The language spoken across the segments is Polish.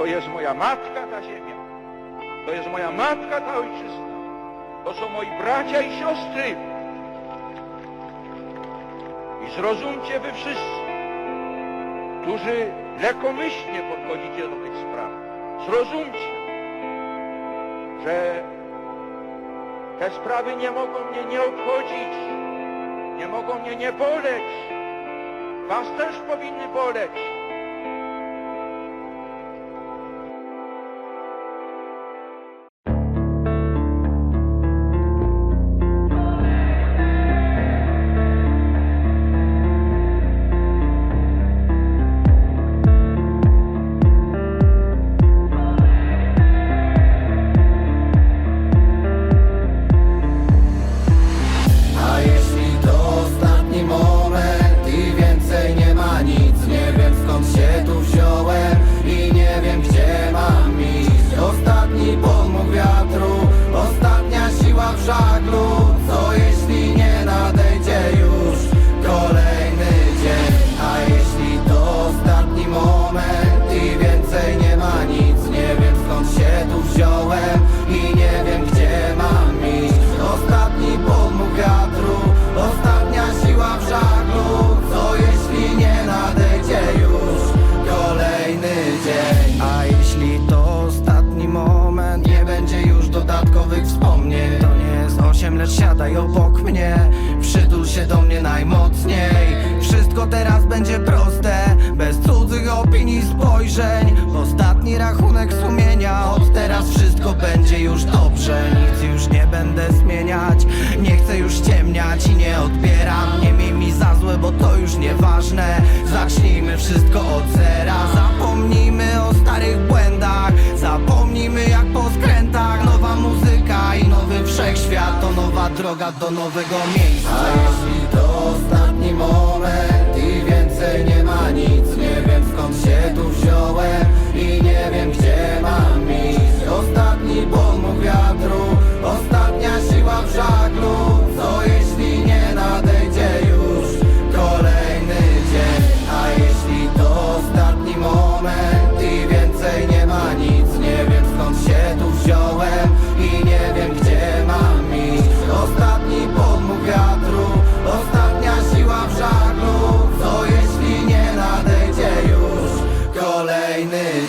To jest moja matka ta ziemia. To jest moja matka ta ojczyzna. To są moi bracia i siostry. I zrozumcie wy wszyscy, którzy lekkomyślnie podchodzicie do tych spraw. Zrozumcie, że te sprawy nie mogą mnie nie obchodzić, nie mogą mnie nie boleć. Was też powinny boleć. Nieważne. Zacznijmy wszystko od zera. Zapomnijmy o starych błędach. Zapomnijmy jak po skrętach. Nowa muzyka i nowy wszechświat. To nowa droga do nowego miejsca. A jeśli to ostatni moment I więcej nie ma nic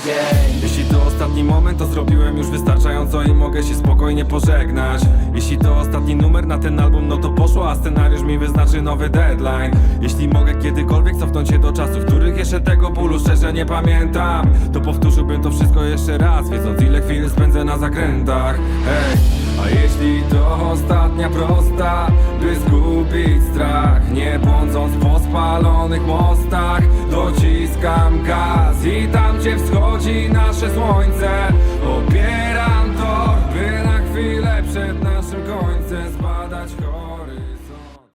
dzień. Jeśli to ostatni moment, to zrobiłem już wystarczająco i mogę się spokojnie pożegnać. Jeśli to ostatni numer na ten album, no to poszło, a scenariusz mi wyznaczy nowy deadline. Jeśli mogę kiedykolwiek cofnąć się do czasów, których jeszcze tego bólu szczerze nie pamiętam To powtórzyłbym to wszystko jeszcze raz, wiedząc ile chwil spędzę na zakrętach. Hej, a jeśli to ostatnia prosta, by zgubić strach Nie błądząc po spalonych mostach, dociskam gaz I tam gdzie wschodzi nasze słońce